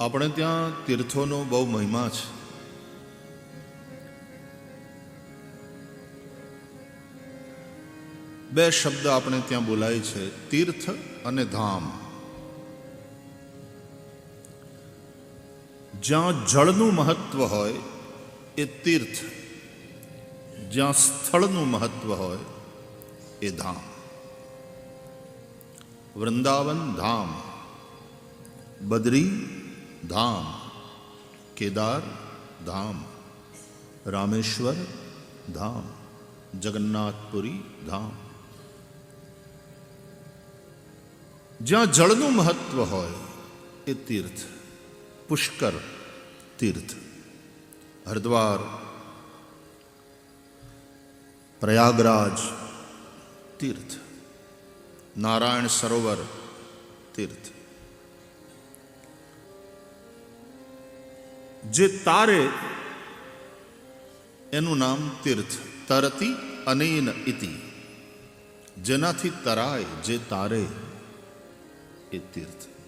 આપણે ત્યાં તીર્થોનો બહુ મહિમા છે. બે શબ્દ આપણે ત્યાં બોલાય છે, તીર્થ અને ધામ. જ્યાં જળનું મહત્વ હોય, એ તીર્થ. જ્યાં સ્થળનું મહત્વ હોય, એ ધામ. વૃંદાવન ધામ. બદ્રી ધામ કેદાર ધામ રામેશ્વર ધામ જગન્નાથપુરી ધામ જ્યાં જળનું મહત્વ હોય એ તીર્થ પુષ્કર તીર્થ હરિદ્વાર પ્રયાગરાજ તીર્થ નારાયણ સરોવર તીર્થ જે તારે એનું નામ તીર્થ તરતી અનેન ઇતિ. જેનાથી તરાય જે તારે એ તીર્થ.